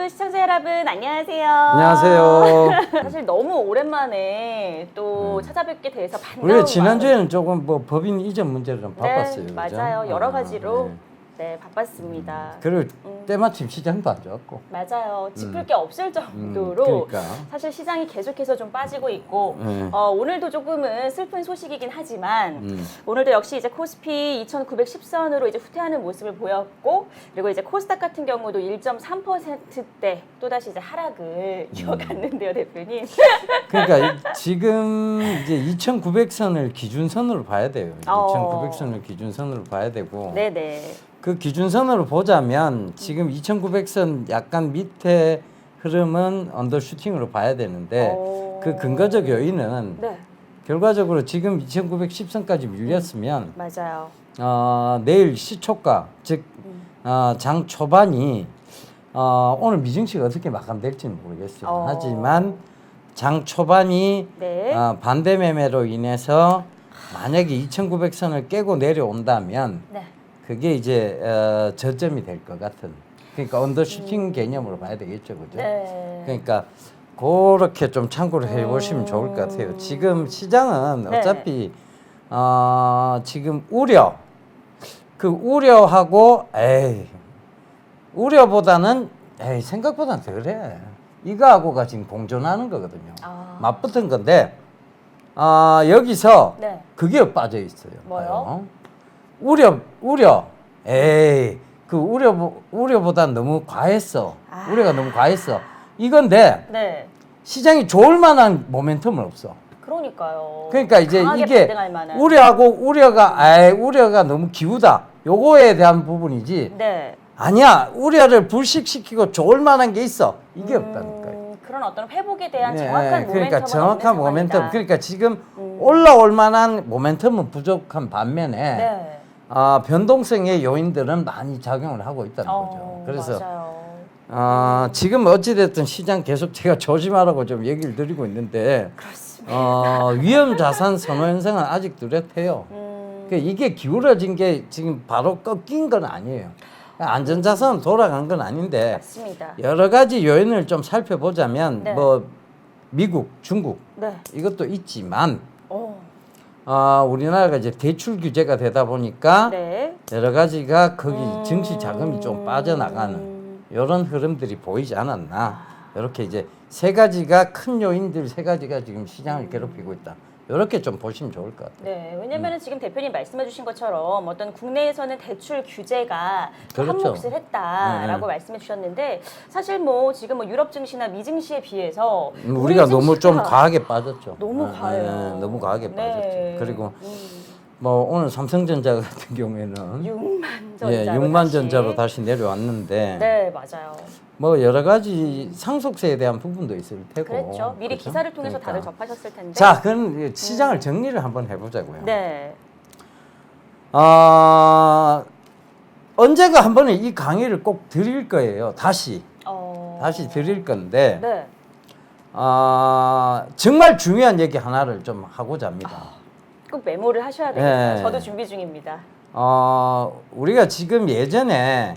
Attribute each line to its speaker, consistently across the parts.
Speaker 1: 유튜브 시청자 여러분 안녕하세요.
Speaker 2: 안녕하세요.
Speaker 1: 사실 너무 오랜만에 또 찾아뵙게 돼서 반가운
Speaker 2: 우리가 지난주에는. 조금 뭐 법인 이전 문제로 좀 바빴어요.
Speaker 1: 네,
Speaker 2: 그죠?
Speaker 1: 맞아요. 여러
Speaker 2: 아,
Speaker 1: 가지로
Speaker 2: 네.
Speaker 1: 네, 바빴습니다.
Speaker 2: 그리고
Speaker 1: 음.
Speaker 2: 때마침 시장도 안 좋았고.
Speaker 1: 맞아요. 짚을 게 없을
Speaker 2: 음,
Speaker 1: 정도로
Speaker 2: 그러니까.
Speaker 1: 사실 시장이 계속해서 좀 빠지고 있고
Speaker 2: 네.
Speaker 1: 어, 오늘도 조금은 슬픈 소식이긴 하지만
Speaker 2: 음.
Speaker 1: 오늘도 역시 이제 코스피 2,910선으로 이제 후퇴하는 모습을 보였고 그리고 이제 코스닥 같은 경우도 1.3%대 또다시 이제 하락을
Speaker 2: 음.
Speaker 1: 이어갔는데요, 대표님.
Speaker 2: 그러니까 이- 지금 이제 2,900선을 기준선으로 봐야 돼요.
Speaker 1: 어.
Speaker 2: 2,900선을 기준선으로 봐야 되고.
Speaker 1: 네, 네.
Speaker 2: 그 기준선으로 보자면 지금 2,900선 약간 밑에 흐름은 언더슈팅으로 봐야 되는데
Speaker 1: 어.
Speaker 2: 그 근거적 요인은
Speaker 1: 네,
Speaker 2: 결과적으로 지금 2,910선까지 밀렸으면
Speaker 1: 맞아요.
Speaker 2: 어, 내일 시초가 즉
Speaker 1: 음.
Speaker 2: 어, 장 초반이 어, 오늘 미증시가 어떻게 마감될지는 모르겠어요.
Speaker 1: 어.
Speaker 2: 하지만 장 초반이
Speaker 1: 네.
Speaker 2: 어, 반대 매매로 인해서 만약에 2,900선을 깨고 내려온다면
Speaker 1: 네.
Speaker 2: 그게 이제 어, 저점이 될 것 같은 그러니까 언더슈팅 개념으로 봐야 되겠죠, 그죠?
Speaker 1: 음. 네.
Speaker 2: 그러니까 그렇게 좀 참고를 해 보시면 좋을 것 같아요. 지금 시장은
Speaker 1: 네.
Speaker 2: 어차피 어, 지금 우려 그 우려하고 에이 우려보다는 에이 생각보다는 덜해. 이거하고가 지금 공존하는 거거든요.
Speaker 1: 아.
Speaker 2: 맞붙은 건데 아 여기서
Speaker 1: 네.
Speaker 2: 그게 빠져 있어요.
Speaker 1: 뭐요?
Speaker 2: 봐요. 우려 우려 에이 그 우려 우려보다 너무 과했어.
Speaker 1: 아.
Speaker 2: 우려가 너무 과했어. 이건데
Speaker 1: 네.
Speaker 2: 시장이 좋을 만한 모멘텀은 없어.
Speaker 1: 그러니까요.
Speaker 2: 그러니까 이제 이게. 우려하고 우려가 아예 우려가 너무 기우다. 요거에 대한 부분이지.
Speaker 1: 네.
Speaker 2: 아니야 우려를 불식시키고 좋을 만한 게 있어. 이게 없다니까요.
Speaker 1: 음, 그런 어떤 회복에 대한
Speaker 2: 네,
Speaker 1: 정확한 모멘텀은
Speaker 2: 그러니까 정확한 모멘텀.
Speaker 1: 상황이다.
Speaker 2: 그러니까 지금
Speaker 1: 음.
Speaker 2: 올라올 만한 모멘텀은 부족한 반면에
Speaker 1: 네.
Speaker 2: 아, 변동성의 요인들은 많이 작용을 하고 있다는
Speaker 1: 어,
Speaker 2: 거죠. 그래서
Speaker 1: 맞아요.
Speaker 2: 아, 지금 어찌됐든 시장 계속 제가 조심하라고 좀 얘기를 드리고 있는데
Speaker 1: 그렇습니다.
Speaker 2: 어, 위험 자산 선호 현상은 아직 뚜렷해요.
Speaker 1: 음,
Speaker 2: 그 이게 기울어진 게 지금 바로 꺾인 건 아니에요. 안전 자산은 돌아간 건 아닌데
Speaker 1: 맞습니다.
Speaker 2: 여러 가지 요인을 좀 살펴보자면
Speaker 1: 네.
Speaker 2: 뭐 미국, 중국
Speaker 1: 네.
Speaker 2: 이것도 있지만
Speaker 1: 어,
Speaker 2: 아, 우리나라가 이제 대출 규제가 되다 보니까
Speaker 1: 네.
Speaker 2: 여러 가지가 거기
Speaker 1: 음.
Speaker 2: 증시 자금이 좀 빠져나가는 이런 흐름들이 보이지 않았나 이렇게 이제 세 가지가 큰 요인들 세 가지가 지금 시장을 괴롭히고 있다 이렇게 좀 보시면 좋을 것 같아요.
Speaker 1: 네, 왜냐면은 지금 대표님 말씀해주신 것처럼 어떤 국내에서는 대출 규제가
Speaker 2: 그렇죠.
Speaker 1: 한 몫을 했다라고
Speaker 2: 네.
Speaker 1: 말씀해주셨는데 사실 뭐 지금 뭐 유럽 증시나 미 증시에 비해서
Speaker 2: 음, 우리가
Speaker 1: 우리
Speaker 2: 너무 좀
Speaker 1: 증시가
Speaker 2: 과하게 빠졌죠.
Speaker 1: 너무
Speaker 2: 네,
Speaker 1: 과해요.
Speaker 2: 네, 너무 과하게
Speaker 1: 네.
Speaker 2: 빠졌죠. 그리고
Speaker 1: 음,
Speaker 2: 뭐 오늘 삼성전자 같은 경우에는
Speaker 1: 6만 전자로
Speaker 2: 예, 6만
Speaker 1: 다시.
Speaker 2: 전자로 다시 내려왔는데
Speaker 1: 네, 맞아요.
Speaker 2: 뭐 여러 가지 상속세에 대한 부분도 있을 테고.
Speaker 1: 그랬죠. 미리
Speaker 2: 그렇죠?
Speaker 1: 기사를 통해서
Speaker 2: 그러니까.
Speaker 1: 다들 접하셨을 텐데.
Speaker 2: 자, 그럼 시장을 정리를 한번 해보자고요.
Speaker 1: 네.
Speaker 2: 아 언제가 한 번에 이 강의를 꼭 드릴 거예요. 다시
Speaker 1: 어...
Speaker 2: 다시 드릴 건데
Speaker 1: 네.
Speaker 2: 아 정말 중요한 얘기 하나를 좀 하고자 합니다.
Speaker 1: 꼭 메모를 하셔야 되겠어요.
Speaker 2: 네.
Speaker 1: 저도 준비 중입니다.
Speaker 2: 어 우리가 지금 예전에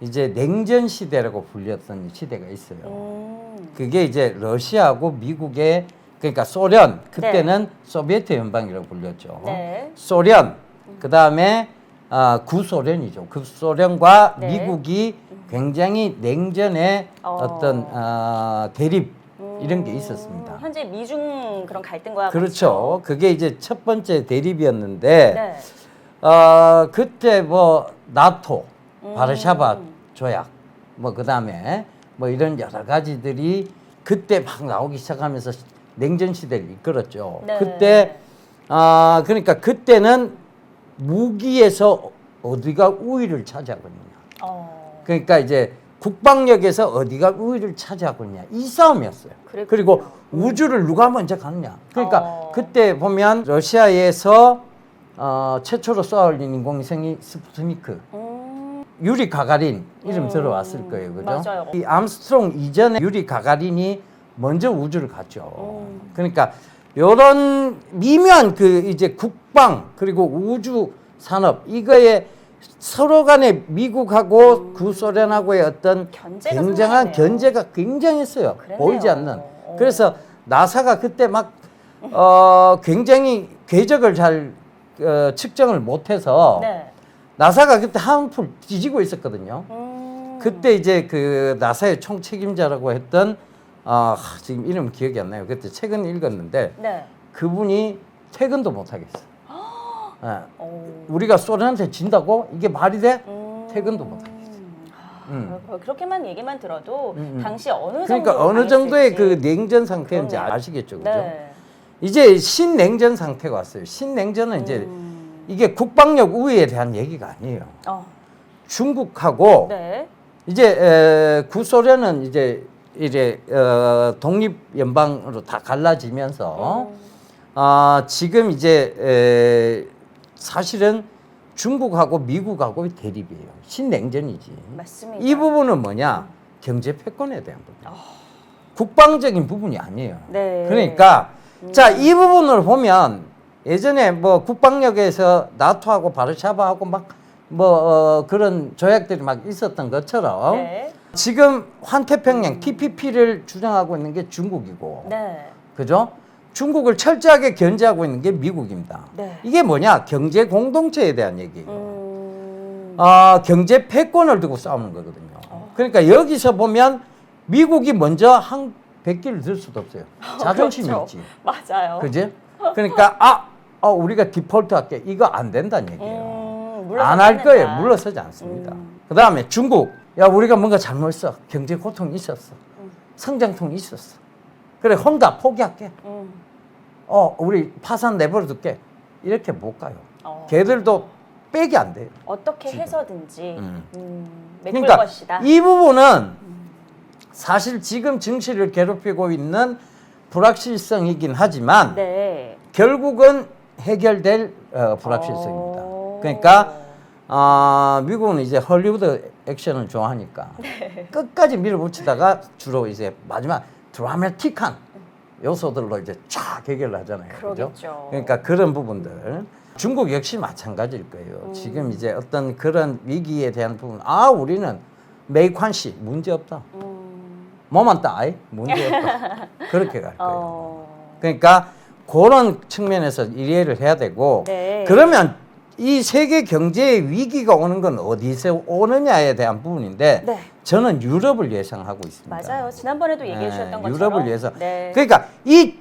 Speaker 2: 이제 냉전 시대라고 불렸던 시대가 있어요.
Speaker 1: 음.
Speaker 2: 그게 이제 러시아하고 미국의 그러니까 소련 그때는 소비에트 연방이라고 불렸죠.
Speaker 1: 네.
Speaker 2: 소련 그 다음에 아, 구소련이죠. 구소련과
Speaker 1: 네.
Speaker 2: 미국이 굉장히 냉전의
Speaker 1: 어.
Speaker 2: 어. 떤 아, 대립 이런 게
Speaker 1: 음,
Speaker 2: 있었습니다.
Speaker 1: 현재 미중 그런 갈등과
Speaker 2: 그렇죠. 그게 이제 첫 번째 대립이었는데
Speaker 1: 네.
Speaker 2: 어, 그때 뭐 나토,
Speaker 1: 음.
Speaker 2: 바르샤바 조약, 뭐 그다음에 뭐 이런 여러 가지들이 그때 막 나오기 시작하면서 냉전 시대를 이끌었죠.
Speaker 1: 네.
Speaker 2: 그때 아 그러니까 그때는 무기에서 어디가 우위를 차지하고 있느냐.
Speaker 1: 어.
Speaker 2: 그러니까 이제 국방력에서 어디가 우위를 차지하고 있냐 이 싸움이었어요.
Speaker 1: 그랬군요.
Speaker 2: 그리고 우주를 누가 먼저 가느냐. 그러니까
Speaker 1: 어.
Speaker 2: 그때 보면 러시아에서 어, 최초로 쏘아올린 인공위성이 스푸트니크,
Speaker 1: 음.
Speaker 2: 유리 가가린 이름
Speaker 1: 음,
Speaker 2: 들어왔을 거예요, 그죠?
Speaker 1: 맞아요.
Speaker 2: 이 암스트롱 이전에 유리 가가린이 먼저 우주를 갔죠.
Speaker 1: 음.
Speaker 2: 그러니까 요런 미묘한 그 이제 국방 그리고 우주 산업 이거에 서로 간에 미국하고 구소련하고의 어떤
Speaker 1: 견제가
Speaker 2: 굉장한
Speaker 1: 상당하네요.
Speaker 2: 견제가 굉장했어요.
Speaker 1: 그러네요.
Speaker 2: 보이지 않는.
Speaker 1: 어.
Speaker 2: 그래서 나사가 그때 막 어, 굉장히 궤적을 잘 어, 측정을 못해서
Speaker 1: 네.
Speaker 2: 나사가 그때 한풀 뒤지고 있었거든요.
Speaker 1: 음.
Speaker 2: 그때 이제 그 나사의 총 책임자라고 했던 아 지금 이름 기억이 안 나요. 그때 책은 읽었는데
Speaker 1: 네.
Speaker 2: 그분이 퇴근도 못 하겠어. 예.
Speaker 1: 오.
Speaker 2: 우리가 소련한테 진다고 이게 말이 돼?
Speaker 1: 음.
Speaker 2: 퇴근도 못 하겠어. 음.
Speaker 1: 아, 그렇게만 얘기만 들어도
Speaker 2: 음, 음.
Speaker 1: 당시 어느 정도
Speaker 2: 그러니까 어느. 정도의 그 냉전 상태인지
Speaker 1: 그럼요.
Speaker 2: 아시겠죠, 그죠?
Speaker 1: 네.
Speaker 2: 이제 신냉전 상태가 왔어요. 신냉전은 이제
Speaker 1: 음.
Speaker 2: 이게 국방력 우위에 대한 얘기가 아니에요.
Speaker 1: 어.
Speaker 2: 중국하고
Speaker 1: 네.
Speaker 2: 이제 에, 구소련은 이제 이제 어, 독립 연방으로 다 갈라지면서
Speaker 1: 음.
Speaker 2: 아 지금 이제 에, 사실은 중국하고 미국하고의 대립이에요. 신냉전이지.
Speaker 1: 맞습니다.
Speaker 2: 이 부분은 뭐냐? 경제 패권에 대한 부분. 국방적인 부분이 아니에요.
Speaker 1: 네.
Speaker 2: 그러니까 자이 부분을 보면 예전에 뭐 국방력에서 나토하고 바르샤바하고 막 뭐 어, 그런 조약들이 막 있었던 것처럼
Speaker 1: 네.
Speaker 2: 지금 환태평양 TPP를 주장하고 있는 게 중국이고
Speaker 1: 네.
Speaker 2: 그죠? 중국을 철저하게 견제하고 있는 게 미국입니다.
Speaker 1: 네.
Speaker 2: 이게 뭐냐? 경제 공동체에 대한 얘기예요.
Speaker 1: 음.
Speaker 2: 아, 경제 패권을 두고 싸우는 거거든요.
Speaker 1: 어.
Speaker 2: 그러니까 여기서 보면 미국이 먼저 한 100기를 들 수도 없어요. 자존심이
Speaker 1: 그렇죠.
Speaker 2: 있지.
Speaker 1: 맞아요.
Speaker 2: 그지? 그러니까 아, 어, 우리가 디폴트 할게. 이거 안 된다는 얘기예요.
Speaker 1: 음,
Speaker 2: 안 할 거예요. 물러서지 않습니다.
Speaker 1: 음.
Speaker 2: 그 다음에 중국. 야, 우리가 뭔가 잘못했어. 경제 고통이 있었어.
Speaker 1: 음.
Speaker 2: 성장통이 있었어. 그래, 혼자 포기할게.
Speaker 1: 음.
Speaker 2: 어, 우리 파산 내버려 둘게. 이렇게 못 가요.
Speaker 1: 어.
Speaker 2: 걔들도 빼기 안 돼요.
Speaker 1: 어떻게
Speaker 2: 지금.
Speaker 1: 해서든지
Speaker 2: 음.
Speaker 1: 음, 메꿀
Speaker 2: 그러니까
Speaker 1: 것이다.
Speaker 2: 이 부분은 사실 지금 증시를 괴롭히고 있는 불확실성이긴 하지만
Speaker 1: 네.
Speaker 2: 결국은 해결될 어, 불확실성입니다.
Speaker 1: 어.
Speaker 2: 그러니까 아, 미국은 이제 헐리우드 액션을 좋아하니까
Speaker 1: 네.
Speaker 2: 끝까지 밀어붙이다가 주로 이제 마지막 드라마틱한 요소들로 이제 쫙 해결을 하잖아요. 그죠? 그러니까 그런 부분들. 중국 역시 마찬가지일 거예요.
Speaker 1: 음.
Speaker 2: 지금 이제 어떤 그런 위기에 대한 부분, 아, 우리는 메이관시 문제 없다.
Speaker 1: 음.
Speaker 2: 뭐만 따이 문제 없다. 그렇게 갈 거예요.
Speaker 1: 어.
Speaker 2: 그러니까 그런 측면에서 이해를 해야 되고
Speaker 1: 네.
Speaker 2: 그러면 이 세계 경제의 위기가 오는 건 어디서 오느냐에 대한 부분인데
Speaker 1: 네.
Speaker 2: 저는 유럽을 예상하고 있습니다.
Speaker 1: 맞아요. 지난번에도 얘기해
Speaker 2: 네,
Speaker 1: 주셨던 것처럼
Speaker 2: 유럽을 위해서.
Speaker 1: 네.
Speaker 2: 그러니까 이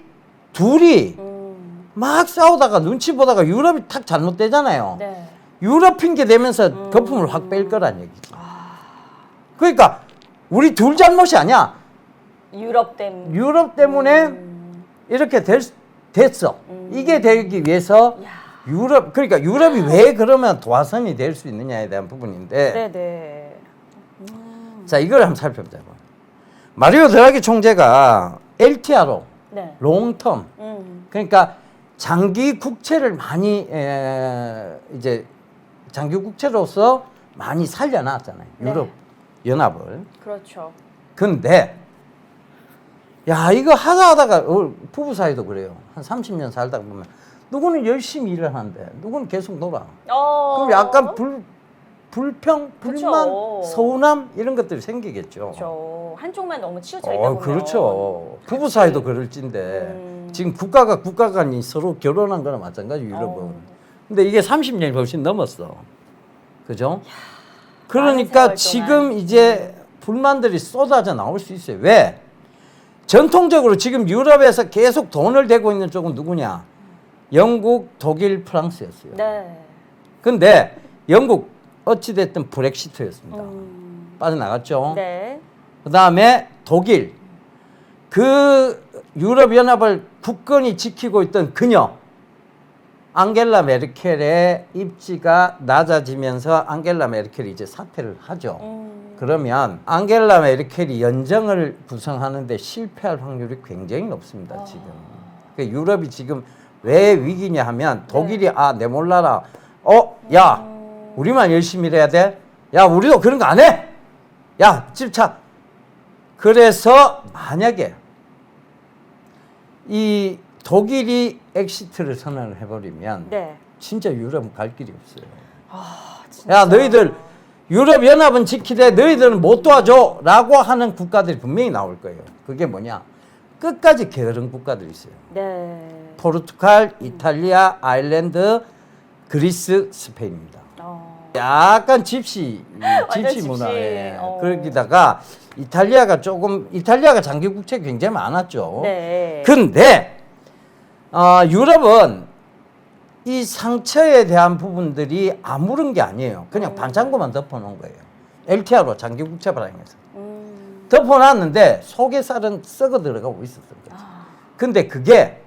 Speaker 2: 둘이
Speaker 1: 음.
Speaker 2: 막 싸우다가 눈치 보다가 유럽이 탁 잘못되잖아요.
Speaker 1: 네.
Speaker 2: 유럽 핑계 대면서
Speaker 1: 음.
Speaker 2: 거품을 확뺄 거란 얘기죠.
Speaker 1: 아.
Speaker 2: 그러니까 우리 둘 잘못이 아니야.
Speaker 1: 유럽 때문에
Speaker 2: 유럽 때문에
Speaker 1: 음.
Speaker 2: 이렇게 될, 수- 됐어.
Speaker 1: 음.
Speaker 2: 이게 되기 위해서
Speaker 1: 야.
Speaker 2: 유럽 그러니까 유럽이 왜 그러면 도화선이 될 수 있느냐에 대한 부분인데
Speaker 1: 네, 네. 음.
Speaker 2: 자 이걸 한번 살펴보자고. 마리오 드라기 총재가 LTR로
Speaker 1: 네.
Speaker 2: 롱텀
Speaker 1: 음.
Speaker 2: 그러니까 장기 국채를 많이 에, 이제 장기 국채로서 많이 살려놨잖아요.
Speaker 1: 네.
Speaker 2: 유럽 연합을.
Speaker 1: 그렇죠.
Speaker 2: 근데 야 이거 하다 하다가 어, 부부 사이도 그래요. 한 30년 살다 보면 누구는 열심히 일을 하는데 누구는 계속 놀아.
Speaker 1: 어.
Speaker 2: 그럼 약간 불 불평, 불만,
Speaker 1: 그쵸.
Speaker 2: 서운함 이런 것들이 생기겠죠.
Speaker 1: 그렇죠. 한쪽만 너무 치우쳐 있다
Speaker 2: 어,
Speaker 1: 보면
Speaker 2: 그렇죠. 부부 사이도 그럴진데
Speaker 1: 음.
Speaker 2: 지금 국가가 국가 간이 서로 결혼한 거나 마찬가지 유럽은.
Speaker 1: 어.
Speaker 2: 근데 이게 30년이 훨씬 넘었어. 그죠?
Speaker 1: 많은
Speaker 2: 그러니까. 지금 이제 불만들이 쏟아져 나올 수 있어요. 왜? 전통적으로 지금 유럽에서 계속 돈을 대고 있는 쪽은 누구냐? 영국, 독일, 프랑스였어요.
Speaker 1: 네.
Speaker 2: 근데 영국 어찌됐든 브렉시트였습니다.
Speaker 1: 음.
Speaker 2: 빠져나갔죠.
Speaker 1: 네.
Speaker 2: 그 다음에 독일. 그 유럽연합을 굳건히 지키고 있던 그녀. 앙겔라 메르켈의 입지가 낮아지면서 앙겔라 메르켈이 이제 사퇴를 하죠.
Speaker 1: 음.
Speaker 2: 그러면 앙겔라 메르켈이 연정을 구성하는데 실패할 확률이 굉장히 높습니다. 지금. 그 유럽이 지금 왜 위기냐 하면 독일이 아내 몰라라. 어, 야,
Speaker 1: 음.
Speaker 2: 우리만 열심히 일해야 돼. 야, 우리도 그런 거 안 해. 야, 집차. 그래서 만약에 이 독일이 엑시트를 선언을 해버리면
Speaker 1: 네.
Speaker 2: 진짜 유럽은 갈 길이 없어요.
Speaker 1: 아,
Speaker 2: 야 너희들 유럽 연합은 지키되 너희들은 못 도와줘라고 하는 국가들이 분명히 나올 거예요. 그게 뭐냐? 끝까지 게으른 국가들이 있어요.
Speaker 1: 네.
Speaker 2: 포르투갈, 이탈리아, 아일랜드, 그리스, 스페인입니다.
Speaker 1: 어.
Speaker 2: 약간 집시 집시
Speaker 1: 집시.
Speaker 2: 문화에
Speaker 1: 어.
Speaker 2: 그러기다가 이탈리아가 조금 이탈리아가 장기 국채 굉장히 많았죠.
Speaker 1: 네.
Speaker 2: 근데 어, 유럽은 이 상처에 대한 부분들이 아무런 게 아니에요. 그냥 반창고만 덮어놓은 거예요. LTR로 장기 국채 발행해서
Speaker 1: 음.
Speaker 2: 덮어놨는데 속에 쌀은 썩어 들어가고 있었던 거죠.
Speaker 1: 아.
Speaker 2: 근데 그게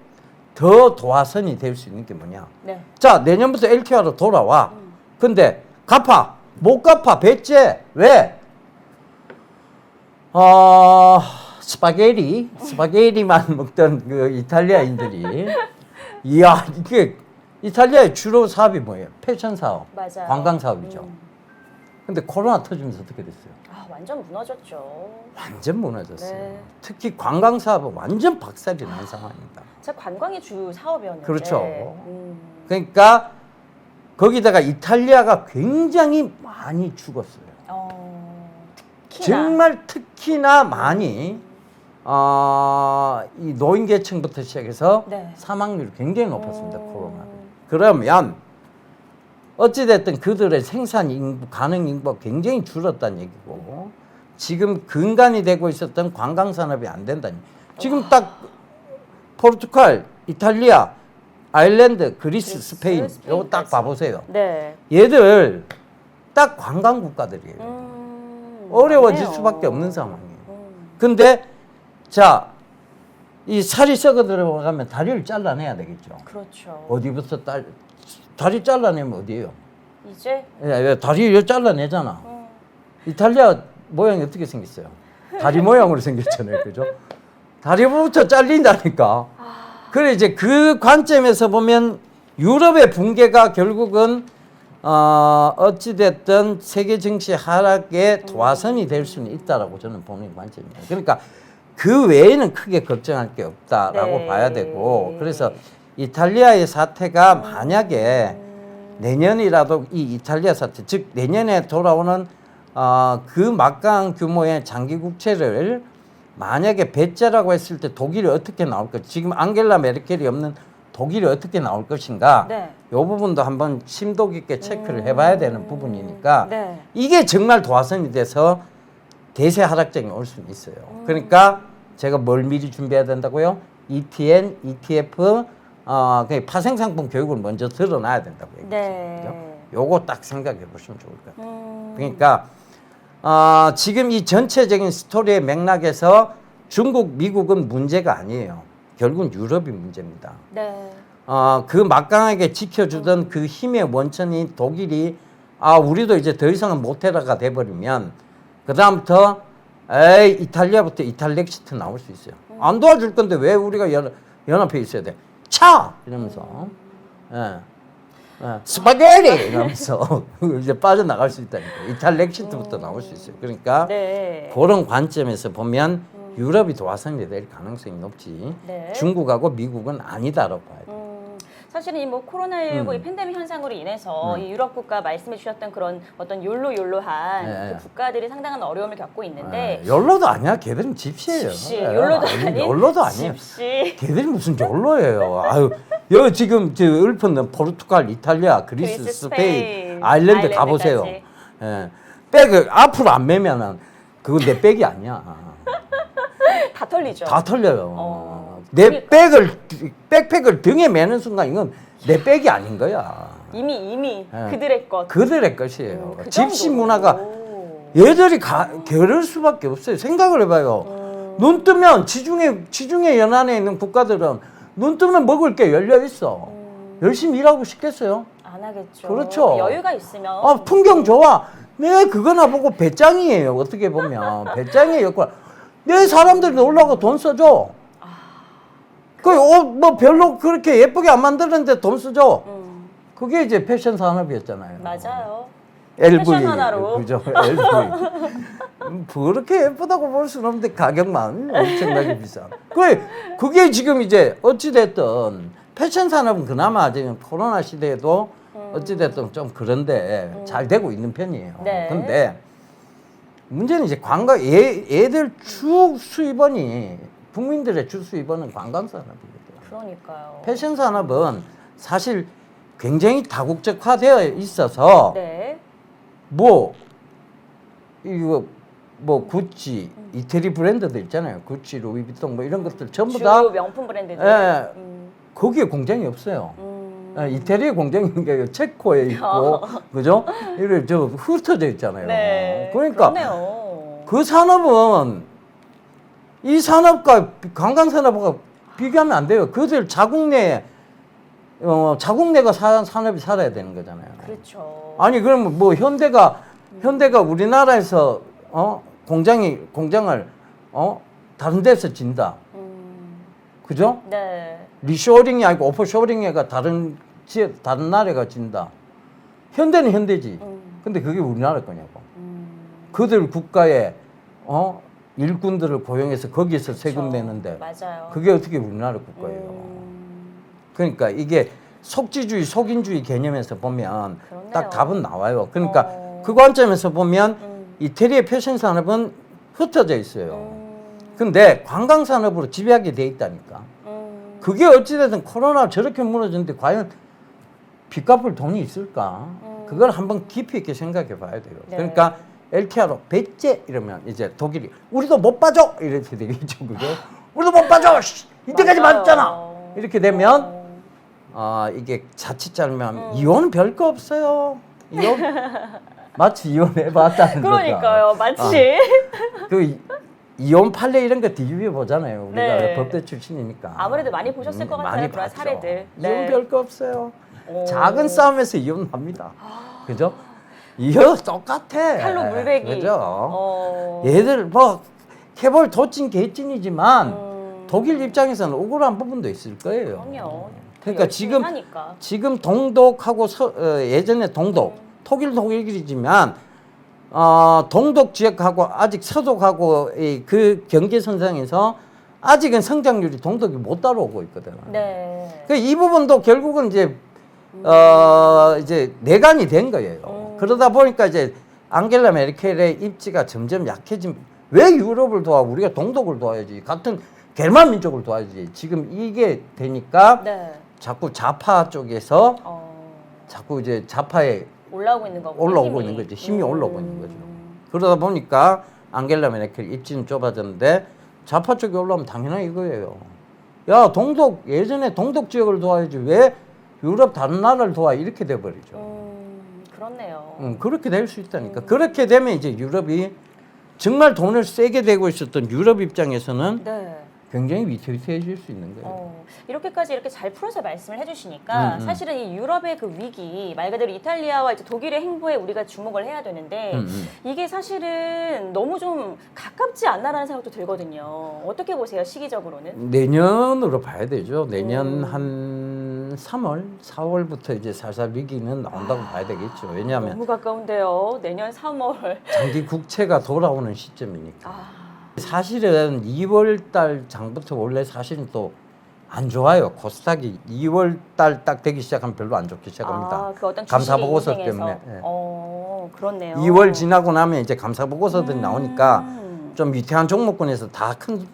Speaker 2: 더 도화선이 될 수 있는 게 뭐냐?
Speaker 1: 네.
Speaker 2: 자 내년부터 LTR로 돌아와. 근데 갚아 못 갚아 배째 왜? 어 스파게티 스파게티만 먹던 그 이탈리아인들이 이야 이게 이탈리아의 주로 사업이 뭐예요? 패션 사업,
Speaker 1: 맞아요.
Speaker 2: 관광 사업이죠.
Speaker 1: 음.
Speaker 2: 근데 코로나 터지면서 어떻게 됐어요?
Speaker 1: 아, 완전 무너졌죠.
Speaker 2: 완전 무너졌어요.
Speaker 1: 네.
Speaker 2: 특히 관광 사업은 완전 박살이 난 상황입니다.
Speaker 1: 제 관광이 주 사업이었는데.
Speaker 2: 그렇죠.
Speaker 1: 음.
Speaker 2: 그러니까 거기다가 이탈리아가 굉장히 많이 죽었어요.
Speaker 1: 어. 특히나.
Speaker 2: 정말 특히나 많이 어, 이 노인 계층부터 시작해서
Speaker 1: 네.
Speaker 2: 사망률이 굉장히 높았습니다.
Speaker 1: 음.
Speaker 2: 코로나. 그러면 어찌 됐든 그들의 생산 인구, 가능 인구가 굉장히 줄었다는 얘기고 지금 근간이 되고 있었던 관광 산업이 안 된다니. 지금 딱 포르투갈, 이탈리아, 아일랜드, 그리스,
Speaker 1: 그리스,
Speaker 2: 스페인 요거 딱. 봐보세요.
Speaker 1: 네.
Speaker 2: 얘들 딱 관광 국가들이에요.
Speaker 1: 음.
Speaker 2: 어려워질
Speaker 1: 맞네요.
Speaker 2: 수밖에 없는 상황이에요.
Speaker 1: 음.
Speaker 2: 근데 자, 이 살이 썩어 들어가면 다리를 잘라내야 되겠죠.
Speaker 1: 그렇죠.
Speaker 2: 어디부터 딸 다리 잘라내면 어디예요?
Speaker 1: 이제
Speaker 2: 예, 예, 다리 잘라내잖아.
Speaker 1: 음.
Speaker 2: 이탈리아 모양이 어떻게 생겼어요? 다리 모양으로 생겼잖아요, 그죠? 다리부터 잘린다니까. 그래 이제 그 관점에서 보면 유럽의 붕괴가 결국은 어, 어찌됐든 세계 증시 하락의 도화선이 될 수는 있다라고 저는 보는 관점입니다. 그러니까 그 외에는 크게 걱정할 게 없다라고
Speaker 1: 네.
Speaker 2: 봐야 되고 그래서 이탈리아의 사태가 만약에 내년이라도 이 이탈리아 사태 즉 내년에 돌아오는 어, 그 막강한 규모의 장기 국채를 만약에 배째라고 했을 때 독일이 어떻게 나올 것 지금 앙겔라 메르켈이 없는 독일이 어떻게 나올 것인가
Speaker 1: 네.
Speaker 2: 이 부분도 한번 심도 깊게 체크를 해봐야 되는 부분이니까
Speaker 1: 네.
Speaker 2: 이게 정말 도화선이 돼서 대세 하락장이 올 수는 있어요. 그러니까 제가 뭘 미리 준비해야 된다고요? ETN, ETF, 어, 그 파생상품 교육을 먼저 들어놔야 된다고 얘기했죠.
Speaker 1: 네.
Speaker 2: 요거 딱 생각해 보시면 좋을 것 같아요.
Speaker 1: 음.
Speaker 2: 그러니까 어, 지금 이 전체적인 스토리의 맥락에서 중국, 미국은 문제가 아니에요. 결국은 유럽이 문제입니다.
Speaker 1: 네.
Speaker 2: 어, 그 막강하게 지켜주던 그 힘의 원천인 독일이 아 우리도 이제 더 이상은 모테라가 돼버리면 그 다음부터 에이 이탈리아부터 이탈렉시트 나올 수 있어요. 안 도와줄 건데 왜 우리가 연, 연합해 있어야 돼? 차 이러면서 예. 예, 스파게티 이러면서 이제 빠져나갈 수 있다니까 이탈렉시트부터 나올 수 있어요. 그러니까
Speaker 1: 네.
Speaker 2: 그런 관점에서 보면 유럽이 도화선이 될 가능성이 높지
Speaker 1: 네.
Speaker 2: 중국하고 미국은 아니다라고 봐야 돼요.
Speaker 1: 음, 사실은 이 뭐 코로나19
Speaker 2: 음.
Speaker 1: 이 팬데믹 현상으로 인해서
Speaker 2: 음.
Speaker 1: 이 유럽 국가 말씀해 주셨던 그런 어떤 욜로욜로한
Speaker 2: 네.
Speaker 1: 그 국가들이 상당한 어려움을 겪고 있는데
Speaker 2: 아, 열로도 아니야. 걔들은 집시예요.
Speaker 1: 집시,
Speaker 2: 예,
Speaker 1: 욜로도
Speaker 2: 아니,
Speaker 1: 아닌
Speaker 2: 열로도 아니에요.
Speaker 1: 집시.
Speaker 2: 걔들이 무슨 열로예요. 아유, 여기 지금 저 읊은 포르투갈, 이탈리아, 그리스,
Speaker 1: 그리스,
Speaker 2: 스페인,
Speaker 1: 스페인,
Speaker 2: 아일랜드 가보세요.
Speaker 1: 아일랜드까지.
Speaker 2: 예. 백을 앞으로 안 매면은 그건 내 백이 아니야.
Speaker 1: 다 털리죠.
Speaker 2: 다 털려요.
Speaker 1: 어.
Speaker 2: 내. 백을 백팩을 등에 매는 순간 이건 내 백이 아닌 거야.
Speaker 1: 이미 이미
Speaker 2: 예.
Speaker 1: 그들의 것.
Speaker 2: 그들의 것이에요.
Speaker 1: 음, 그
Speaker 2: 집시
Speaker 1: 정도로.
Speaker 2: 문화가 얘들이 가, 게으를 수밖에 없어요. 생각을 해봐요.
Speaker 1: 음.
Speaker 2: 눈 뜨면 지중해 지중해 연안에 있는 국가들은 눈 뜨면 먹을 게 열려 있어.
Speaker 1: 음,
Speaker 2: 열심히 일하고 싶겠어요.
Speaker 1: 안 하겠죠.
Speaker 2: 그렇죠.
Speaker 1: 여유가 있으면.
Speaker 2: 아 풍경 좋아. 내 그거나 보고 배짱이에요. 어떻게 보면 배짱의 역할. 내 사람들이 놀라고 돈 써줘. 그뭐 별로 그렇게 예쁘게 안 만드는데 돈 써줘.
Speaker 1: 음,
Speaker 2: 그게 이제 패션 산업이었잖아요.
Speaker 1: 맞아요.
Speaker 2: LV
Speaker 1: 패션 하나로.
Speaker 2: 그죠 LV 음, 그렇게 예쁘다고 볼 수는 없는데 가격만 엄청나게 비싸. 그 그게 지금 이제 어찌 됐든 패션 산업은 그나마 지금 코로나 시대에도 어찌 됐든 좀 그런데 잘 되고 있는 편이에요.
Speaker 1: 음. 네.
Speaker 2: 근데 문제는 이제 관광 애, 애들 주 수입원이 국민들의 주 수입원은 관광 산업이거든요.
Speaker 1: 그러니까요.
Speaker 2: 패션 산업은 사실 굉장히 다국적화되어 있어서
Speaker 1: 네.
Speaker 2: 뭐 이거 뭐 구찌 이태리 브랜드들 있잖아요. 구찌, 루이비통 뭐 이런 것들 전부 주다
Speaker 1: 명품 브랜드들.
Speaker 2: 예.
Speaker 1: 음,
Speaker 2: 거기에 공장이 없어요.
Speaker 1: 음.
Speaker 2: 아, 이태리에 공장인 게 체코에 있고 그죠? 이래 저 흩어져 있잖아요.
Speaker 1: 네.
Speaker 2: 그러니까
Speaker 1: 그렇네요.
Speaker 2: 그 산업은 이 산업과 비- 관광 산업과 비교하면 안 돼요. 그들 자국 내에 어, 자국 내가 사, 산업이 살아야 되는 거잖아요.
Speaker 1: 그렇죠.
Speaker 2: 아니 그러면 뭐 현대가 현대가 우리나라에서 어 공장이 공장을 어 다른 데서 진다.
Speaker 1: 음,
Speaker 2: 그죠?
Speaker 1: 네.
Speaker 2: 리쇼링이 아니고 오프쇼링이가 다른 지역 다른 나라가 진다. 현대는 현대지.
Speaker 1: 음,
Speaker 2: 근데 그게 우리나라 거냐고.
Speaker 1: 음.
Speaker 2: 그들 국가에 어 일꾼들을 고용해서 거기에서 세금
Speaker 1: 그렇죠.
Speaker 2: 내는데
Speaker 1: 맞아요.
Speaker 2: 그게 어떻게 우리나라 국가예요.
Speaker 1: 음,
Speaker 2: 그러니까 이게 속지주의, 속인주의 개념에서 보면
Speaker 1: 그렇네요.
Speaker 2: 딱 답은 나와요. 그러니까
Speaker 1: 어.
Speaker 2: 그 관점에서 보면
Speaker 1: 음,
Speaker 2: 이태리의 패션 산업은 흩어져 있어요.
Speaker 1: 음,
Speaker 2: 근데 관광 산업으로 지배하게 돼 있다니까.
Speaker 1: 음.
Speaker 2: 그게 어찌됐든 코로나 저렇게 무너졌는데 과연 빚 갚을 돈이 있을까?
Speaker 1: 음.
Speaker 2: 그걸 한번 깊이 있게 생각해 봐야 돼요.
Speaker 1: 네.
Speaker 2: 그러니까 LTR로 배째 이러면 이제 독일이 우리도 못 빠져 이렇게 되겠죠, 그죠? 우리도 못 빠져. 씨, 이때까지
Speaker 1: 맞아요.
Speaker 2: 맞았잖아. 이렇게 되면
Speaker 1: 어.
Speaker 2: 아 이게 자칫 잘못하면
Speaker 1: 음.
Speaker 2: 이혼은 별거 없어요. 이혼 마치 이혼해 봤다는
Speaker 1: 그러니까요. 마치.
Speaker 2: 거죠. 그 이- 이혼 판례 이런 거 뒤집어 보잖아요. 우리가
Speaker 1: 네.
Speaker 2: 법대 출신이니까.
Speaker 1: 아무래도 많이 보셨을 것 같아요, 그런
Speaker 2: 봤죠.
Speaker 1: 사례들.
Speaker 2: 이혼
Speaker 1: 네.
Speaker 2: 별거 없어요.
Speaker 1: 오.
Speaker 2: 작은 싸움에서 이혼합니다. 그죠? 이혼 똑같아.
Speaker 1: 칼로 물베기.
Speaker 2: 그죠?
Speaker 1: 어.
Speaker 2: 얘들 뭐 캐볼 도찐 개찐이지만
Speaker 1: 음.
Speaker 2: 독일 입장에서는 억울한 부분도 있을 거예요.
Speaker 1: 그럼요.
Speaker 2: 그러니까 지금
Speaker 1: 하니까.
Speaker 2: 지금 동독하고 서, 어, 예전에 동독,
Speaker 1: 음.
Speaker 2: 독일 독일이지만 어, 동독 지역하고 아직 서독하고 이, 그 경계선상에서 아직은 성장률이 동독이 못 따라오고 있거든요.
Speaker 1: 네.
Speaker 2: 그이 부분도 결국은 이제 어 이제 내관이 된 거예요.
Speaker 1: 음.
Speaker 2: 그러다 보니까 이제 앙겔라 메르켈의 입지가 점점 약해진. 왜 유럽을 도와? 우리가 동독을 도와야지. 같은 게르만 민족을 도와야지. 지금 이게 되니까
Speaker 1: 네.
Speaker 2: 자꾸 좌파 쪽에서
Speaker 1: 어.
Speaker 2: 자꾸 이제 좌파에
Speaker 1: 올라오고 있는 거고.
Speaker 2: 올라오고 있는 거지. 힘이
Speaker 1: 음.
Speaker 2: 올라오고 있는 거죠. 그러다 보니까 앙겔라 메르켈 입지는 좁아졌는데 좌파 쪽에 올라오면 당연한 이거예요. 야 동독 예전에 동독 지역을 도와야지 왜 유럽 다른 나라를 도와 이렇게 돼버리죠.
Speaker 1: 음, 그렇네요.
Speaker 2: 음, 그렇게 될 수 있다니까. 그렇게 되면 이제 유럽이 정말 돈을 세게 대고 있었던 유럽 입장에서는
Speaker 1: 네.
Speaker 2: 굉장히 위태위태해질 수 있는 거예요.
Speaker 1: 어, 이렇게까지 이렇게 잘 풀어서 말씀을 해주시니까
Speaker 2: 음, 음.
Speaker 1: 사실은 이 유럽의 그 위기 말 그대로 이탈리아와 이제 독일의 행보에 우리가 주목을 해야 되는데
Speaker 2: 음, 음.
Speaker 1: 이게 사실은 너무 좀 가깝지 않나라는 생각도 들거든요. 어떻게 보세요 시기적으로는?
Speaker 2: 내년으로 봐야 되죠. 내년
Speaker 1: 음.
Speaker 2: 한 3월, 4월부터 이제 살살 위기는 나온다고 봐야 되겠죠. 왜냐하면
Speaker 1: 너무 가까운데요. 내년 3월.
Speaker 2: 장기 국채가 돌아오는 시점이니까.
Speaker 1: 아,
Speaker 2: 사실은 2월 달 장부터 원래 사실은 또 안 좋아요. 코스닥이 2월 달 딱 되기 시작하면 별로 안 좋기 시작합니다.
Speaker 1: 아, 그 어떤
Speaker 2: 감사 보고서. 때문에. 예.
Speaker 1: 어, 그렇네요.
Speaker 2: 2월 지나고 나면 이제 감사 보고서들이
Speaker 1: 음.
Speaker 2: 나오니까 좀 위태한 종목군에서 다 큰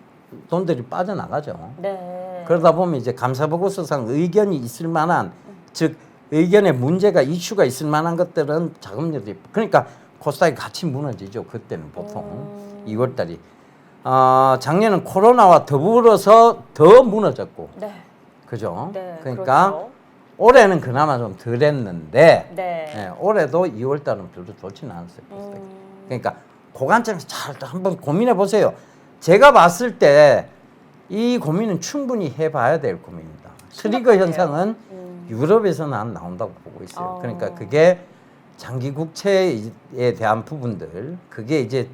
Speaker 2: 돈들이 빠져나가죠.
Speaker 1: 네.
Speaker 2: 그러다 보면 이제 감사 보고서상 의견이 있을 만한 즉 의견에 문제가 이슈가 있을 만한 것들은 자금률이 그러니까 코스닥이 같이 무너지죠. 그때는 보통
Speaker 1: 음.
Speaker 2: 2월 달이 아 작년은 코로나와 더불어서 더 무너졌고
Speaker 1: 네.
Speaker 2: 그죠?
Speaker 1: 네.
Speaker 2: 그러니까
Speaker 1: 그렇죠.
Speaker 2: 올해는 그나마 좀 덜했는데
Speaker 1: 네.
Speaker 2: 예, 올해도 2월 달은 별로 좋지는 않았어요. 코스닥이.
Speaker 1: 음.
Speaker 2: 그러니까 그 관점에서 잘 한번 고민해 보세요. 제가 봤을 때 이 고민은 충분히 해봐야 될 고민입니다. 트리거
Speaker 1: 심각하네요.
Speaker 2: 현상은
Speaker 1: 음.
Speaker 2: 유럽에서는 안 나온다고 보고 있어요.
Speaker 1: 어.
Speaker 2: 그러니까 그게 장기 국채에 대한 부분들 그게 이제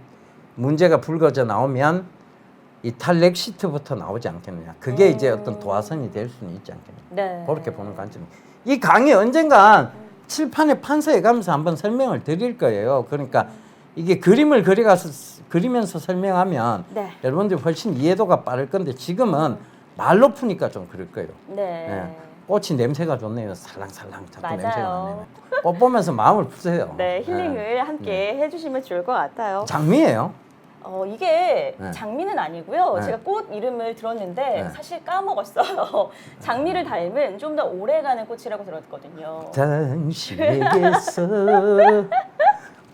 Speaker 2: 문제가 불거져 나오면 이 탈렉 시트부터 나오지 않겠느냐. 그게 이제
Speaker 1: 음.
Speaker 2: 어떤 도화선이 될 수는 있지 않겠느냐.
Speaker 1: 네.
Speaker 2: 그렇게 보는 관점. 이 강의 언젠간 칠판에 판서해 가면서 한번 설명을 드릴 거예요. 그러니까 이게 그림을 그려가서 그리면서 설명하면
Speaker 1: 네.
Speaker 2: 여러분들이 훨씬 이해도가 빠를 건데 지금은 말로 푸니까 좀 그럴 거예요.
Speaker 1: 네.
Speaker 2: 예. 꽃이 냄새가 좋네요. 살랑살랑 자꾸
Speaker 1: 맞아요.
Speaker 2: 냄새가 나네요. 꽃 보면서 마음을 푸세요.
Speaker 1: 네, 힐링을
Speaker 2: 네.
Speaker 1: 함께 해주시면 좋을 것 같아요.
Speaker 2: 장미예요.
Speaker 1: 어, 이게
Speaker 2: 네.
Speaker 1: 장미는 아니고요.
Speaker 2: 네.
Speaker 1: 제가 꽃 이름을 들었는데
Speaker 2: 네.
Speaker 1: 사실 까먹었어요. 장미를 닮은 좀 더 오래가는 꽃이라고 들었거든요.
Speaker 2: 당신에게서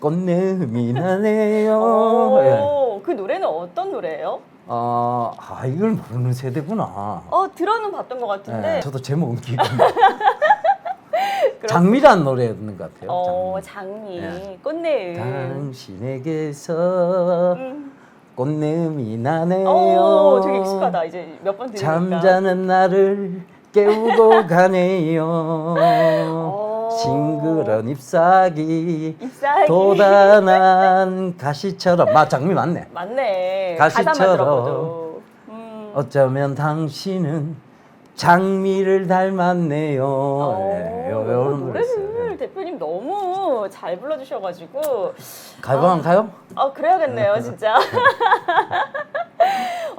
Speaker 2: 꽃내음이 나네요. 예.
Speaker 1: 오, 그 노래는 어떤 노래예요?
Speaker 2: 어, 아 이걸 모르는 세대구나.
Speaker 1: 어, 들어는 봤던 것 같은데.
Speaker 2: 예, 저도 제목은 기억. 장미란 노래였는 것 같아요.
Speaker 1: 어,
Speaker 2: 장미. 네.
Speaker 1: 꽃내음.
Speaker 2: 당신에게서
Speaker 1: 음.
Speaker 2: 꽃내음이 나네요.
Speaker 1: 오, 되게 익숙하다. 이제 몇 번 들으니까.
Speaker 2: 잠자는 나를 깨우고 가네요.
Speaker 1: 오.
Speaker 2: 싱그런 잎사귀
Speaker 1: 잎사귀.
Speaker 2: 도단한 가시처럼 마 장미 맞네.
Speaker 1: 맞네. 가사만
Speaker 2: 가시처럼.
Speaker 1: 음.
Speaker 2: 어쩌면 당신은 장미를 닮았네요.
Speaker 1: 어,
Speaker 2: 예, 요- 요런 있어요.
Speaker 1: 노래를 대표님 너무 잘 불러주셔가지고
Speaker 2: 가방 가요?
Speaker 1: 어 그래야겠네요 진짜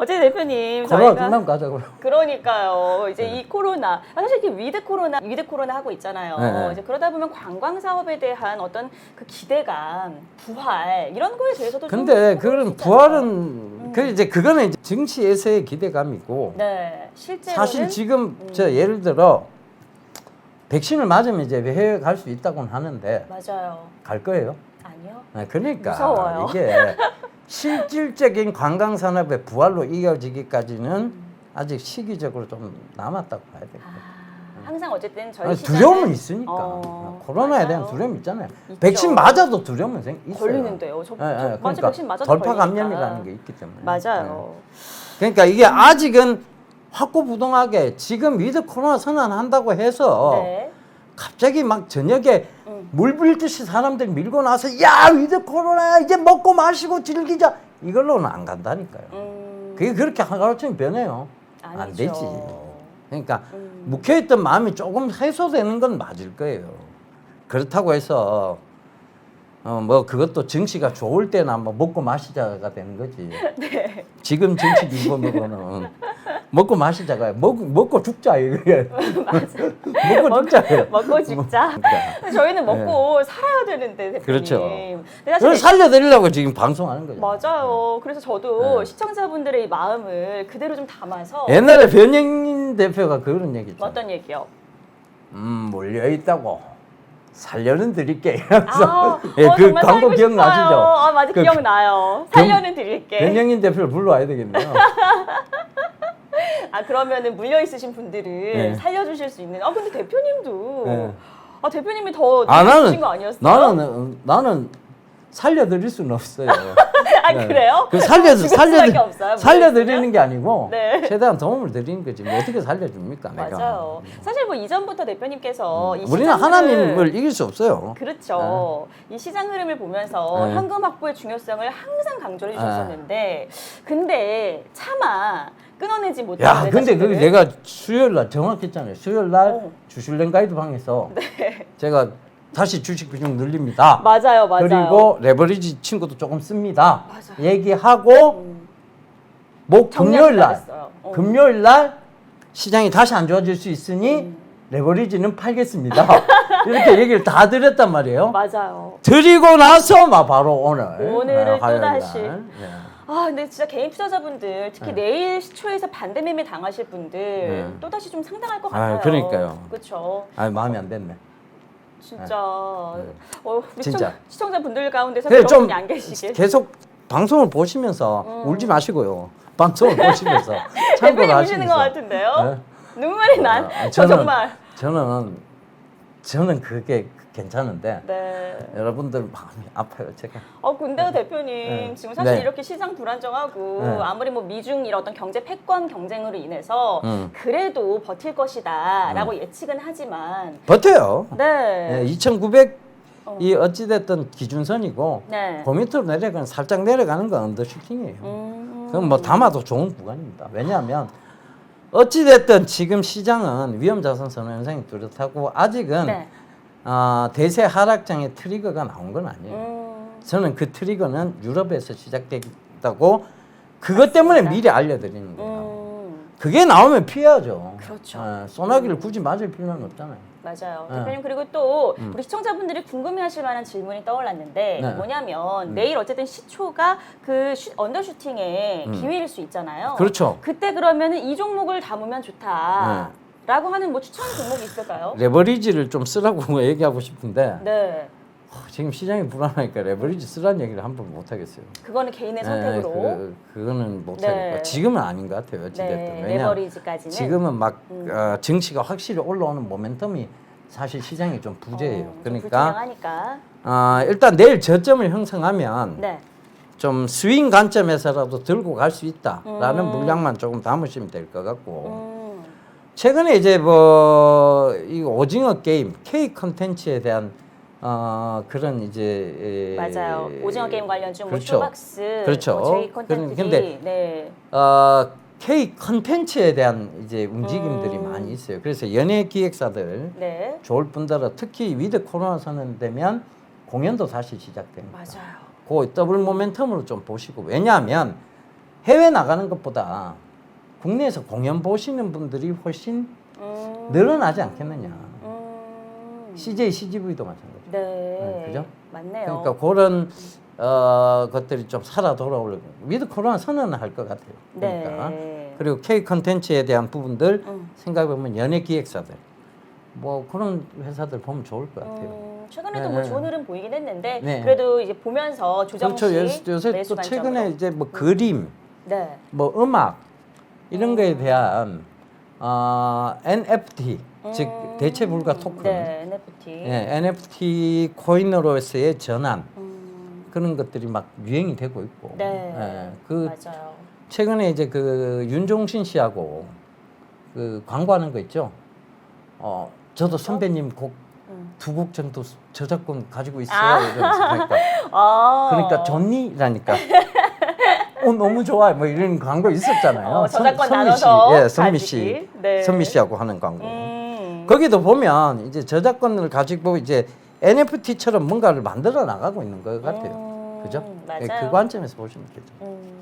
Speaker 1: 어제 대표님
Speaker 2: 코로나 끝나면 가자고요.
Speaker 1: 그러니까요 이제
Speaker 2: 네.
Speaker 1: 이 코로나 아, 사실 이렇게 위드 코로나 위드 코로나 하고 있잖아요
Speaker 2: 네, 네.
Speaker 1: 이제 그러다 보면 관광 사업에 대한 어떤 그 기대감 부활 이런 거에 대해서도 좀
Speaker 2: 근데 그런. 부활은 그 이제 그거는 이제 정치에서의 기대감이고
Speaker 1: 네 실제로는
Speaker 2: 사실 지금
Speaker 1: 음.
Speaker 2: 저 예를 들어 백신을 맞으면 이제 해외 갈 수 있다고는 하는데
Speaker 1: 맞아요
Speaker 2: 갈 거예요.
Speaker 1: 아니요
Speaker 2: 네, 그러니까
Speaker 1: 무서워요.
Speaker 2: 이게 실질적인 관광 산업의 부활로 이어지기까지는 아직 시기적으로 좀 남았다고 봐야 돼요.
Speaker 1: 아, 항상 어쨌든 저희
Speaker 2: 아니,
Speaker 1: 시장은
Speaker 2: 두려움은 있으니까
Speaker 1: 어,
Speaker 2: 코로나에 대한
Speaker 1: 맞아요.
Speaker 2: 두려움 있잖아요.
Speaker 1: 있죠.
Speaker 2: 백신 맞아도 두려움은 생 있어요.
Speaker 1: 걸리는데요. 저,
Speaker 2: 예,
Speaker 1: 저
Speaker 2: 예,
Speaker 1: 맞아
Speaker 2: 그러니까
Speaker 1: 백신 맞아도 걸리니까.
Speaker 2: 감염이라는 게 있기 때문에.
Speaker 1: 맞아요.
Speaker 2: 예. 그러니까 이게 아직은 확고부동하게 지금 위드 코로나 선언한다고 해서
Speaker 1: 네.
Speaker 2: 갑자기 막 저녁에
Speaker 1: 음.
Speaker 2: 물 불듯이 사람들이 밀고 나서 야 위드 코로나 이제 먹고 마시고 즐기자 이걸로는 안 간다니까요.
Speaker 1: 음,
Speaker 2: 그게 그렇게 하루아침에 변해요. 안
Speaker 1: 아니죠.
Speaker 2: 되지. 그러니까
Speaker 1: 음.
Speaker 2: 묵혀있던 마음이 조금 해소되는 건 맞을 거예요. 그렇다고 해서 어 뭐 그것도 정치가 좋을 때나 뭐 먹고 마시자가 되는 거지.
Speaker 1: 네.
Speaker 2: 지금 정치 기본으로는 먹고 마시자가 먹 먹고 죽자 이게. 먹고 죽자예요.
Speaker 1: 먹고 죽자. 근데 저희는 먹고 살아야 되는데 대표님.
Speaker 2: 네. 그렇죠.
Speaker 1: 사실
Speaker 2: 살려드리려고 지금 방송하는 거죠.
Speaker 1: 맞아요. 그래서 저도
Speaker 2: 네.
Speaker 1: 시청자분들의 이 마음을 그대로 좀 담아서
Speaker 2: 옛날에 변영인 대표가 그런 얘기 있잖아요.
Speaker 1: 어떤 얘기요?
Speaker 2: 음 몰려 있다고 살려는 드릴게.
Speaker 1: 아,
Speaker 2: 예,
Speaker 1: 어,
Speaker 2: 그
Speaker 1: 정말
Speaker 2: 광고
Speaker 1: 살고
Speaker 2: 기억나시죠?
Speaker 1: 싶어요. 아, 맞아
Speaker 2: 그
Speaker 1: 기억나요. 살려는 드릴게.
Speaker 2: 변영인 대표를 불러와야 되겠네요.
Speaker 1: 아 그러면은 물려 있으신 분들을
Speaker 2: 네.
Speaker 1: 살려주실 수 있는. 아 근데 대표님도
Speaker 2: 네.
Speaker 1: 아 대표님이
Speaker 2: 더아
Speaker 1: 주신
Speaker 2: 나는
Speaker 1: 거 아니었어요?
Speaker 2: 나는 어, 나는 살려드릴 수는 없어요.
Speaker 1: 아
Speaker 2: 네.
Speaker 1: 그래요?
Speaker 2: 그 살려
Speaker 1: 죽을
Speaker 2: 살려
Speaker 1: 수밖에 없어요,
Speaker 2: 살려드리는 게 아니고
Speaker 1: 네.
Speaker 2: 최대한 도움을 드리는 거지. 뭐 어떻게 살려줍니까? 내가.
Speaker 1: 맞아요. 사실 뭐 이전부터 대표님께서 이
Speaker 2: 우리는
Speaker 1: 시장
Speaker 2: 하나님을
Speaker 1: 흐름-
Speaker 2: 이길 수 없어요.
Speaker 1: 그렇죠. 이 시장 흐름을 보면서
Speaker 2: 네.
Speaker 1: 현금 확보의 중요성을 항상 강조해 주셨었는데, 근데 차마 끊어내지 못하는
Speaker 2: 야, 근데 그 내가 수요일 날 정확했잖아요. 수요일 날
Speaker 1: 어.
Speaker 2: 주실랭 가이드 방에서
Speaker 1: 네.
Speaker 2: 제가 다시 주식 비중 늘립니다.
Speaker 1: 맞아요, 맞아요.
Speaker 2: 그리고 레버리지 친구도 조금 씁니다.
Speaker 1: 맞아요.
Speaker 2: 얘기하고
Speaker 1: 음,
Speaker 2: 목 금요일 날.
Speaker 1: 어.
Speaker 2: 금요일 날 시장이 다시 안 좋아질 수 있으니
Speaker 1: 음.
Speaker 2: 레버리지는 팔겠습니다. 이렇게 얘기를 다 드렸단 말이에요.
Speaker 1: 맞아요.
Speaker 2: 드리고 나서 막 바로 오늘 네, 화요일
Speaker 1: 또다시.
Speaker 2: 날. 네.
Speaker 1: 아, 근데 진짜 개인 투자자분들, 특히
Speaker 2: 네.
Speaker 1: 내일 시초에서 반대 매매 당하실 분들
Speaker 2: 네.
Speaker 1: 또 다시 좀 상당할 것
Speaker 2: 아,
Speaker 1: 같아요.
Speaker 2: 그러니까요.
Speaker 1: 그렇죠.
Speaker 2: 아 마음이 안 됐네.
Speaker 1: 진짜 어, 우리
Speaker 2: 진짜.
Speaker 1: 시청, 자분들 가운데서 그런
Speaker 2: 좀
Speaker 1: 분이 안 계시길.
Speaker 2: 계속 방송을 보시면서
Speaker 1: 음.
Speaker 2: 울지 마시고요. 방송을 보시면서 참고를
Speaker 1: 대표님. 우시는 것 같은데요.
Speaker 2: 네.
Speaker 1: 눈물이 난.
Speaker 2: 어,
Speaker 1: 저
Speaker 2: 저는-
Speaker 1: 정말.
Speaker 2: 저는 저는 그게 괜찮은데
Speaker 1: 네.
Speaker 2: 여러분들 마음이 아파요 제가.
Speaker 1: 어 근데요 대표님
Speaker 2: 네.
Speaker 1: 지금 사실
Speaker 2: 네.
Speaker 1: 이렇게 시장 불안정하고
Speaker 2: 네.
Speaker 1: 아무리 뭐 미중 이런 어떤 경제 패권 경쟁으로 인해서
Speaker 2: 음.
Speaker 1: 그래도 버틸 것이다라고 예측은 하지만
Speaker 2: 버텨요.
Speaker 1: 네.
Speaker 2: 네, 2,900 이
Speaker 1: 어.
Speaker 2: 어찌됐든 기준선이고
Speaker 1: 네.
Speaker 2: 그 밑으로 내려가는 살짝 내려가는 건 언더슈팅이에요.
Speaker 1: 음.
Speaker 2: 그건 뭐 담아도 좋은 구간입니다. 왜냐하면 어찌됐든 지금 시장은 위험 자산 선호 현상이 뚜렷하고 아직은
Speaker 1: 네.
Speaker 2: 아, 대세 하락장의 트리거가 나온 건 아니에요.
Speaker 1: 음.
Speaker 2: 저는 그 트리거는 유럽에서 시작됐다고 그것 때문에
Speaker 1: 맞습니다.
Speaker 2: 미리 알려드리는 거예요.
Speaker 1: 음.
Speaker 2: 그게 나오면 피해야죠.
Speaker 1: 그렇죠.
Speaker 2: 예, 소나기를 굳이 맞을 필요는 없잖아요.
Speaker 1: 맞아요.
Speaker 2: 네.
Speaker 1: 대표님 그리고 또 우리 시청자분들이 궁금해하실 만한 질문이 떠올랐는데
Speaker 2: 네.
Speaker 1: 뭐냐면 내일 어쨌든 시초가 그 슈- 언더슈팅의 기회일 수 있잖아요.
Speaker 2: 음. 그렇죠.
Speaker 1: 그때 그러면은 이 종목을 담으면 좋다 라고 하는 뭐 추천 종목이 있을까요?
Speaker 2: 레버리지를 좀 쓰라고 얘기하고 싶은데
Speaker 1: 네.
Speaker 2: 어, 지금 시장이 불안하니까 레버리지 쓰라는 얘기를 한 번 못 하겠어요.
Speaker 1: 그거는 개인의
Speaker 2: 예,
Speaker 1: 선택으로.
Speaker 2: 그, 그거는 못
Speaker 1: 네.
Speaker 2: 하겠고 지금은 아닌 것 같아요. 어찌됐든
Speaker 1: 네.
Speaker 2: 왜냐
Speaker 1: 레버리지까지는.
Speaker 2: 지금은 막
Speaker 1: 음.
Speaker 2: 어, 증시가 확실히 올라오는 모멘텀이 사실 시장이 좀 부재해요.
Speaker 1: 어, 좀
Speaker 2: 그러니까
Speaker 1: 불투명하니까.
Speaker 2: 어, 일단 내일 저점을 형성하면
Speaker 1: 네.
Speaker 2: 좀 스윙 관점에서라도 들고 갈 수 있다라는
Speaker 1: 음.
Speaker 2: 물량만 조금 담으시면 될 것 같고
Speaker 1: 음.
Speaker 2: 최근에 이제 뭐 이 오징어 게임 K 컨텐츠에 대한 어 그런 이제 에,
Speaker 1: 맞아요. 오징어 게임 관련주 뭐
Speaker 2: 그렇죠.
Speaker 1: 쇼박스,
Speaker 2: 그렇죠.
Speaker 1: 뭐 제이 콘텐츠들이
Speaker 2: 근데-
Speaker 1: 네.
Speaker 2: 어 K 컨텐츠에 대한 이제 움직임들이
Speaker 1: 음.
Speaker 2: 많이 있어요. 그래서 연예 기획사들
Speaker 1: 네.
Speaker 2: 좋을 뿐더러 특히 위드 코로나 선언되면 공연도 다시 시작됩니다.
Speaker 1: 맞아요.
Speaker 2: 그 더블 모멘텀으로 좀 보시고 왜냐하면 해외 나가는 것보다 국내에서 공연 보시는 분들이 훨씬
Speaker 1: 음.
Speaker 2: 늘어나지 않겠느냐.
Speaker 1: 음.
Speaker 2: CJ, CGV도 마찬가지.
Speaker 1: 네.
Speaker 2: 네, 그죠?
Speaker 1: 맞네요.
Speaker 2: 그러니까 그런 어, 것들이 좀 살아 돌아오려고 위드 코로나 선언을 할 것 같아요. 그러니까
Speaker 1: 네.
Speaker 2: 그리고 K 컨텐츠에 대한 부분들
Speaker 1: 음.
Speaker 2: 생각해 보면 연예 기획사들 뭐 그런 회사들 보면 좋을 것 같아요.
Speaker 1: 음, 최근에도
Speaker 2: 네,
Speaker 1: 뭐
Speaker 2: 네.
Speaker 1: 좋은 흐름 보이긴 했는데
Speaker 2: 네.
Speaker 1: 그래도 이제 보면서 조정식
Speaker 2: 그렇죠. 요새, 요새 또 최근에
Speaker 1: 관점으로.
Speaker 2: 이제 뭐 그림,
Speaker 1: 네.
Speaker 2: 뭐 음악 이런 거에 대한 어, NFT 즉
Speaker 1: 음.
Speaker 2: 대체 불가 토큰,
Speaker 1: 네, NFT.
Speaker 2: 예, NFT 코인으로서의 전환
Speaker 1: 음,
Speaker 2: 그런 것들이 막 유행이 되고 있고,
Speaker 1: 네.
Speaker 2: 예, 그
Speaker 1: 맞아요.
Speaker 2: 최근에 이제 그 윤종신 씨하고 그 광고하는 거 있죠. 어, 저도 선배님 곡
Speaker 1: 음.
Speaker 2: 두곡 정도 저작권 가지고 있어요.
Speaker 1: 아.
Speaker 2: 이러면서 하니까
Speaker 1: 아.
Speaker 2: 그러니까 좋니라니까. 어 너무 좋아요. 뭐 이런 광고 있었잖아요.
Speaker 1: 어,
Speaker 2: 선-
Speaker 1: 저작권
Speaker 2: 선미
Speaker 1: 나눠서
Speaker 2: 씨, 예, 선미 씨,
Speaker 1: 가지기. 네.
Speaker 2: 선미 씨하고 하는 광고.
Speaker 1: 음.
Speaker 2: 거기도 보면 이제 저작권을 가지고 이제 NFT처럼 뭔가를 만들어 나가고 있는 것 같아요.
Speaker 1: 음,
Speaker 2: 그죠? 예,
Speaker 1: 맞아요.
Speaker 2: 그 관점에서 보시면 되죠.
Speaker 1: 음,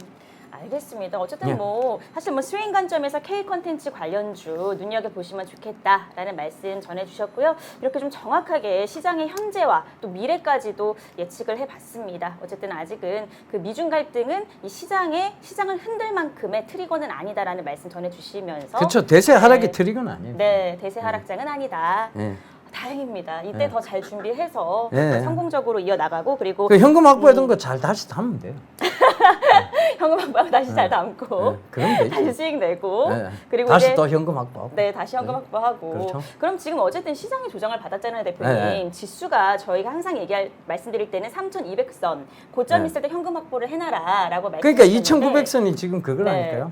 Speaker 1: 알겠습니다. 어쨌든
Speaker 2: 예.
Speaker 1: 뭐 사실 뭐 스윙 관점에서 K 컨텐츠 관련주 눈여겨 보시면 좋겠다라는 말씀 전해주셨고요. 이렇게 좀 정확하게 시장의 현재와 또 미래까지도 예측을 해봤습니다. 어쨌든 아직은 그 미중 갈등은 이 시장의 시장을 흔들 만큼의 트리거는 아니다라는 말씀 전해주시면서
Speaker 2: 그렇죠. 대세 하락의
Speaker 1: 네.
Speaker 2: 트릭은 아니에요.
Speaker 1: 네 대세 하락장은 아니다.
Speaker 2: 예.
Speaker 1: 다행입니다. 이때
Speaker 2: 네.
Speaker 1: 더잘 준비해서
Speaker 2: 네.
Speaker 1: 성공적으로 이어 나가고 그리고
Speaker 2: 그 현금 확보했던
Speaker 1: 음.
Speaker 2: 거잘 다시 담으면 돼요.
Speaker 1: 현금 한방 다시 잘 담고
Speaker 2: 네, 그럼 되지.
Speaker 1: 다시 수익 내고
Speaker 2: 네.
Speaker 1: 그리고
Speaker 2: 다시
Speaker 1: 이제
Speaker 2: 또 현금 확보하고.
Speaker 1: 네 다시 현금
Speaker 2: 네.
Speaker 1: 확보하고
Speaker 2: 그렇죠.
Speaker 1: 그럼 지금 어쨌든 시장의 조정을 받았잖아요 대표님
Speaker 2: 네, 네.
Speaker 1: 지수가 저희가 항상 얘기할 말씀드릴 때는 3,200선 고점
Speaker 2: 네.
Speaker 1: 있을 때 현금 확보를 해놔라라고
Speaker 2: 그러니까
Speaker 1: 말씀드렸는데
Speaker 2: 2,900선이 지금 그거라니까요.
Speaker 1: 네.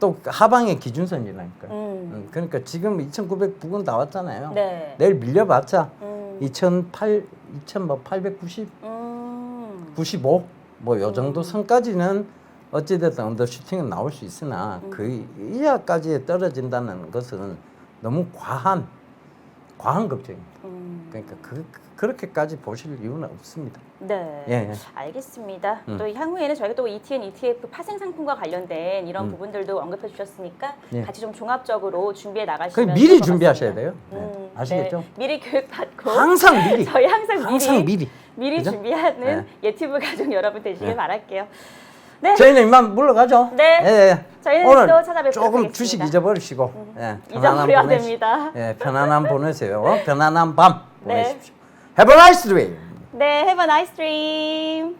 Speaker 2: 또 하방의 기준선이라니까요.
Speaker 1: 음.
Speaker 2: 음, 그러니까 지금 2,900 부근 나왔잖아요.
Speaker 1: 네.
Speaker 2: 내일 밀려봤자
Speaker 1: 음.
Speaker 2: 2,800, 2,890,
Speaker 1: 음.
Speaker 2: 95, 뭐 요 정도 선까지는 어찌됐든 언더슈팅은 나올 수 있으나
Speaker 1: 음.
Speaker 2: 그 이하까지 떨어진다는 것은 너무 과한 과한 걱정입니다.
Speaker 1: 음.
Speaker 2: 그러니까 그, 그렇게까지 보실 이유는 없습니다.
Speaker 1: 네.
Speaker 2: 예, 예.
Speaker 1: 알겠습니다.
Speaker 2: 음.
Speaker 1: 또 향후에는 저희가 또 ETN, ETF 파생 상품과 관련된 이런
Speaker 2: 음.
Speaker 1: 부분들도 언급해 주셨으니까
Speaker 2: 예.
Speaker 1: 같이 좀 종합적으로 준비해
Speaker 2: 그
Speaker 1: 나가시면
Speaker 2: 미리 준비하셔야. 돼요. 네.
Speaker 1: 음,
Speaker 2: 아시겠죠?
Speaker 1: 네. 미리 교육 받고
Speaker 2: 항상 미리.
Speaker 1: 저희 항상
Speaker 2: 항상
Speaker 1: 미리
Speaker 2: 미리.
Speaker 1: 미리? 준비하는 예튜브 가족 여러분 되시길
Speaker 2: 네.
Speaker 1: 바랄게요. 네.
Speaker 2: 저희는 이만 물러가죠.
Speaker 1: 네.
Speaker 2: 예, 예.
Speaker 1: 저희는
Speaker 2: 오늘
Speaker 1: 또 찾아뵙도록
Speaker 2: 조금
Speaker 1: 하겠습니다. 음.
Speaker 2: 주식 잊어버리시고 예,
Speaker 1: 잊어버려야
Speaker 2: 보내시-
Speaker 1: 됩니다.
Speaker 2: 예, 편안한 보내세요. 편안한 밤
Speaker 1: 네.
Speaker 2: 보내십시오. Have a nice dream.
Speaker 1: 네, have a nice dream.